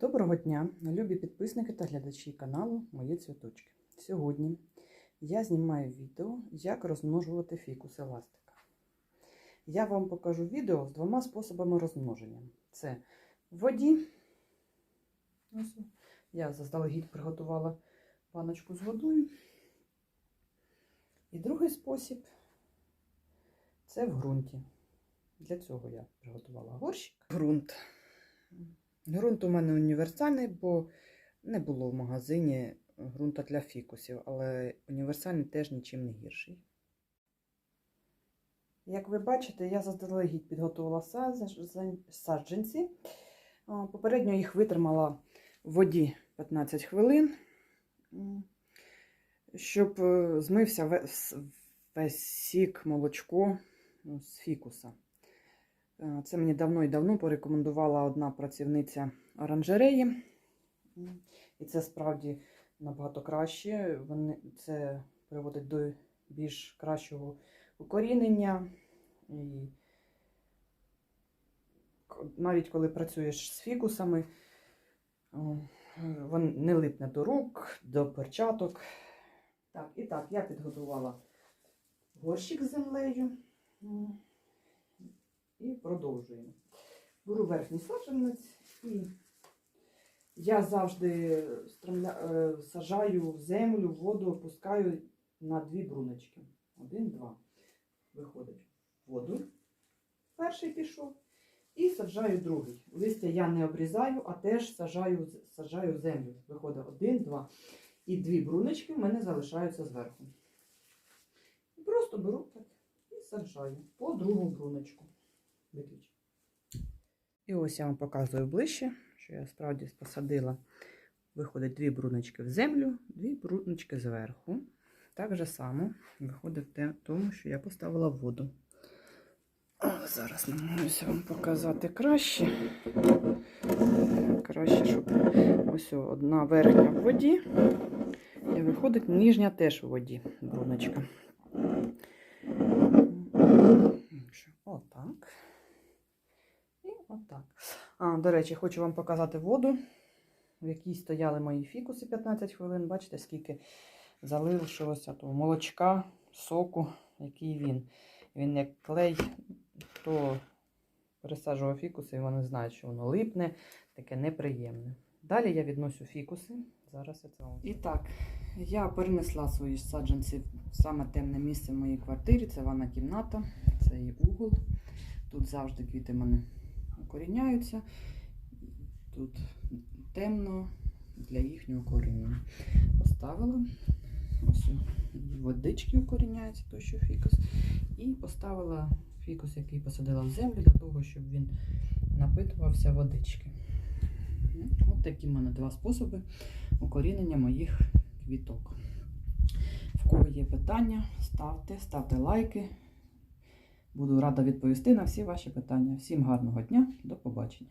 Доброго дня, любі підписники та глядачі каналу Мої цвіточки. Сьогодні я знімаю відео, як розмножувати фікус еластика. Я вам покажу відео з двома способами розмноження: це в воді. Я заздалегідь приготувала баночку з водою. І другий спосіб це в ґрунті. Для цього я приготувала горщик. Ґрунт. Грунт у мене універсальний, бо не було в магазині ґрунта для фікусів, але універсальний теж нічим не гірший. Як ви бачите, я заздалегідь підготувала саджанці. Попередньо їх витримала в воді 15 хвилин, щоб е, змився весь, весь сік, молочко ну, з фікуса. Е, Це мені давно і давно порекомендувала одна працівниця оранжереї. І це справді набагато краще. Вони, це приводить до більш кращого укорінення. І навіть коли працюєш з фікусами, він не липне до рук, до перчаток. Так, і так, я підготувала горщик з землею. Продовжуємо. Беру верхній саджанець і я завжди стромля... е, сажаю в землю, в воду опускаю на дві бруночки. Один, два. Виходить воду. Перший пішов. І саджаю другий. Листя я не обрізаю, а теж саджаю, саджаю в землю. Виходить один, два. І дві бруночки в мене залишаються зверху. Просто беру так і саджаю по другу бруночку. Виключу. І ось я вам показую ближче, що я справді посадила. Виходить дві бруночки в землю, дві бруночки зверху. Так же само виходить в те- тому, що я поставила воду. О, зараз намагаюся вам показати краще. Краще, щоб ось одна верхня в воді. І виходить нижня теж у воді бруночка. Отак. І отак. А, до речі, хочу вам показати воду, в якій стояли мої фікуси 15 хвилин. Бачите, скільки залишилося того молочка, соку, який він. Він як клей, хто пересаджував фікуси, і вони знають, що воно липне, таке неприємне. Далі я відносю фікуси. Зараз я це вам. І так, я перенесла свої саджанці в саме темне місце в моїй квартирі. Це ванна кімната, це її угол. Тут завжди квіти мене укоріняються. Тут темно для їхнього коріння. Поставила ось водички укоріняються, то що фікус. І поставила фікус, який посадила в землю, для того, щоб він напитувався водички. Ну, От такі в мене два способи укорінення моїх квіток. В кого є питання, ставте, ставте лайки. Буду рада відповісти на всі ваші питання. Всім гарного дня, до побачення.